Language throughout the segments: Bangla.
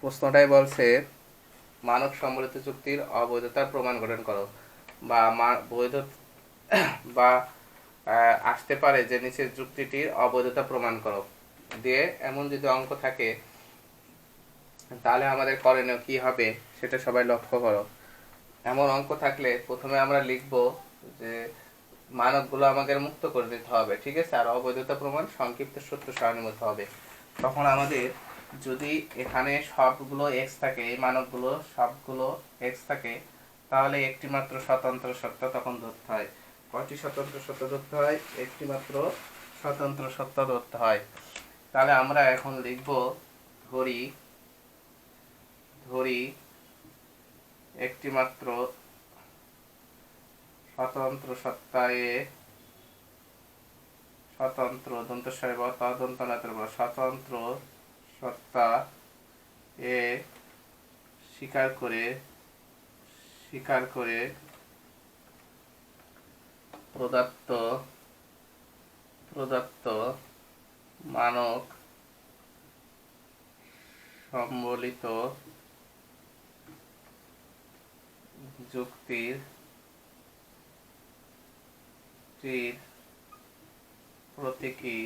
প্রশ্নটাই বলছে, মানব সম্বলিত চুক্তির অবৈধতার প্রমাণ গঠন করো। বা বৈধ, বা আসতে পারে যে নিচের যুক্তিটির অবৈধতা প্রমাণ করো। দিয়ে এমন যদি অঙ্ক থাকে, তাহলে আমাদের করণীয় কি হবে সেটা সবাই লক্ষ্য করো। এমন অঙ্ক থাকলে প্রথমে আমরা লিখব যে মানবগুলো আমাদের মুক্ত করে দিতে হবে, ঠিক আছে? আর অবৈধতা প্রমাণ সংক্ষিপ্ত সত্য সারণীমত হবে। তখন আমাদের যদি এখানে সবগুলো এক্স থাকে, এই মানবগুলো সবগুলো এক্স থাকে, তাহলে একটি মাত্র স্বতন্ত্র সত্য তখন ধরতে হয়। কয়টি স্বতন্ত্র সত্য ধরতে হয়? একটি মাত্র স্বতন্ত্র সত্য ধরতে হয়। তাহলে আমরা এখন লিখব, ধরি ধরি একটি মাত্র স্বতন্ত্র সত্তায় স্বতন্ত্র দন্তস্বরে বা তদন্ত নাতের স্বতন্ত্র সত্তা এ স্বীকার করে স্বীকার করে প্রদত্ত প্রদত্ত মানক সম্বলিত যুক্তির প্রতীকী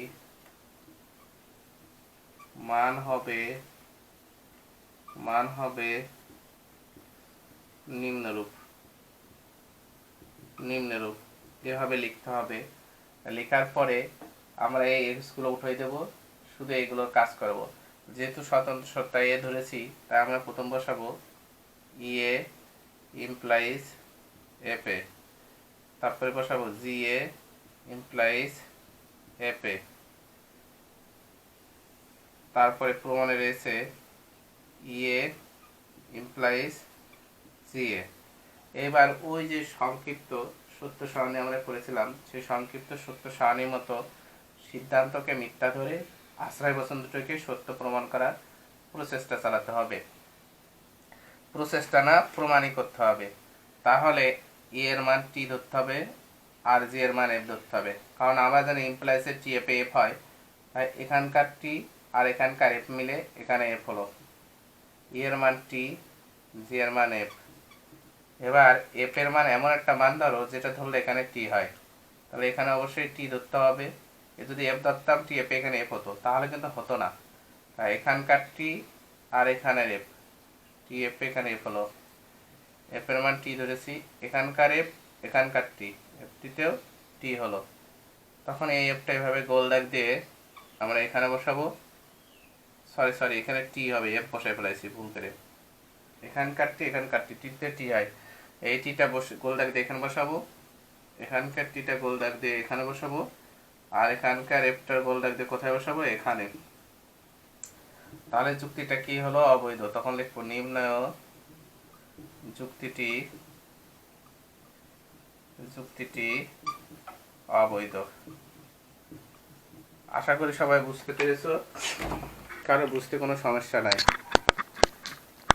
মান হবে মান হবে নিম্নরূপ নিম্নরূপ। এভাবে লিখতে হবে। লেখার পরে আমরা এই এক্সগুলো উঠাই দেব, শুধু এইগুলোর কাজ করব। যেহেতু স্বতন্ত্র সত্তা এ ধরেছি, তাই আমরা প্রথম বসাবো ইএ ইমপ্লাইজ এফ এ তারপরে বসাবো জি এ ইমপ্লাইজ এফ এ তারপরে প্রমাণে রয়েছে ইএ ইমপ্লাইজ জি এ এবার ওই যে সংক্ষিপ্ত সত্য সারণী আমরা করেছিলাম সেই সংক্ষিপ্ত সত্য সারণীর মতো সিদ্ধান্তকে মিথ্যা ধরে আশ্রয় বচন দুটোকে সত্য প্রমাণ করার প্রচেষ্টা চালাতে হবে। প্রচেষ্টা না, প্রমাণই করতে হবে। তাহলে ই এর মান টি ধরতে হবে, আর জি এর মান এফ ধরতে হবে। কারণ আমরা জানি ইমপ্লাইসের টি এফ এফ হয়, তাই এখানকার টি আর এখানকার এফ মিলে এখানে এফ হলো। ই এর মান টি জি এর মান এফ এবার এফ এর মান এমন একটা মান ধরো যেটা ধরলে এখানে টি হয়। তাহলে এখানে অবশ্যই টি ধরতে হবে। এ যদি এফ ধরতাম টি এফ এখানে এফ হতো, তাহলে কিন্তু হতো না। তাই এখানকার টি আর এখানের এফ টি এফ এখানে এফ হলো। এফ এর মান টি ধরেছি। এখানকার এফ এখানকার টি এফ টিতেও টি হলো। তখন এই এফটা এভাবে গোল দাগ দিয়ে আমরা এখানে বসাবো। সরি সরি এখানে টি হবে এফ বসাই ফেলাইছি, ভুল করে। এখানকার টি এখানকার টি টিতে টি আই এই টিটা বসে, গোল দাগ দিয়ে এখানে বসাবো, এখানকার টিটা গোল দাগ দিয়ে এখানে বসাবো, আর এখানকার এফটার গোল দাগ দিয়ে কোথায় বসাবো? এখানে। তাহলে যুক্তিটা কি হলো? অবৈধ। তখন লিখব নিম্নয় যুক্তিটি যুক্তিটি অবৈধ। আশা করি সবাই বুঝতে পেরেছ। কারও বুঝতে কোনো সমস্যা নাই।